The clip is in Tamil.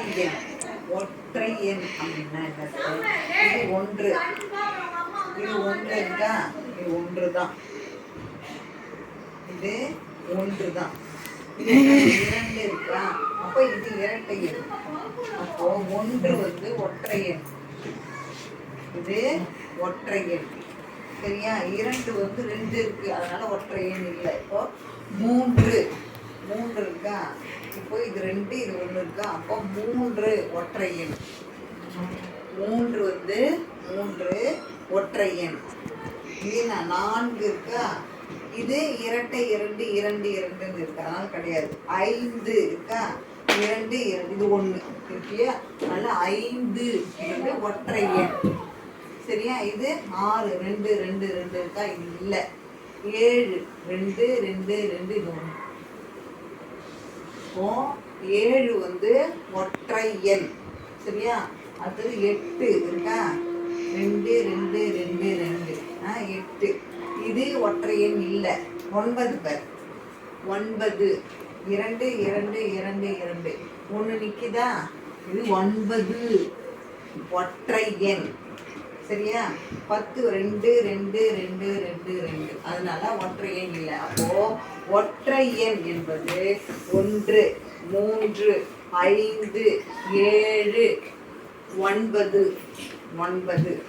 ஒற்றை எண் ஒற்றை எண் அப்படின்னா என்ன இது ஒன்று. இது ஒன்று இருக்கா இது ஒன்று தான் இது ஒன்று தான் இது இரண்டு இருக்கா? அப்போ இது இரட்டை எண். அப்போ ஒன்று வந்து ஒற்றை எண். இது ஒற்றை எண். சரியா? இரண்டு வந்து ரெண்டு இருக்கு. அதனால ஒற்றை எண் இல்லை. இப்போ மூன்று. மூன்று இருக்கா? இப்போ இது ரெண்டு இது ஒன்று இருக்கா. அப்போ மூன்று ஒற்றை எண். மூன்று வந்து மூன்று ஒற்றை எண். இது நான்கு இருக்கா? இது இரட்டை இரண்டு இரண்டு இரண்டுன்னு இருக்கு. அதனால கிடையாது. ஐந்து இருக்கா? இரண்டு இரண்டு. இது ஒன்று இருக்கியா அதனால ஐந்து இது ஒற்றை எண். சரியா? இது ஆறு ரெண்டு ரெண்டு ரெண்டு இருக்கா? இது இல்லை. ஏழு ரெண்டு ரெண்டு ரெண்டு இது ஒன்று இருக்கும். ஏழு வந்து ஒற்றை எண். சரியா? அடுத்தது எட்டு. இருக்கா? ரெண்டு ரெண்டு ரெண்டு ரெண்டு. ஆ எட்டு. இது ஒற்றை எண் இல்லை. ஒன்பது பேர். ஒன்பது. இரண்டு இரண்டு இரண்டு இரண்டு. ஒன்று நிற்கிதா இது ஒன்பது. ஒற்றை எண். சரியா? பத்து ரெண்டு ரெண்டு ரெண்டு ரெண்டு ரெண்டு. அதனால ஒற்றை எண் இல்லை. அப்போ ஒற்றை எண் என்பது ஒன்று மூன்று ஐந்து ஏழு ஒன்பது. ஒன்பது.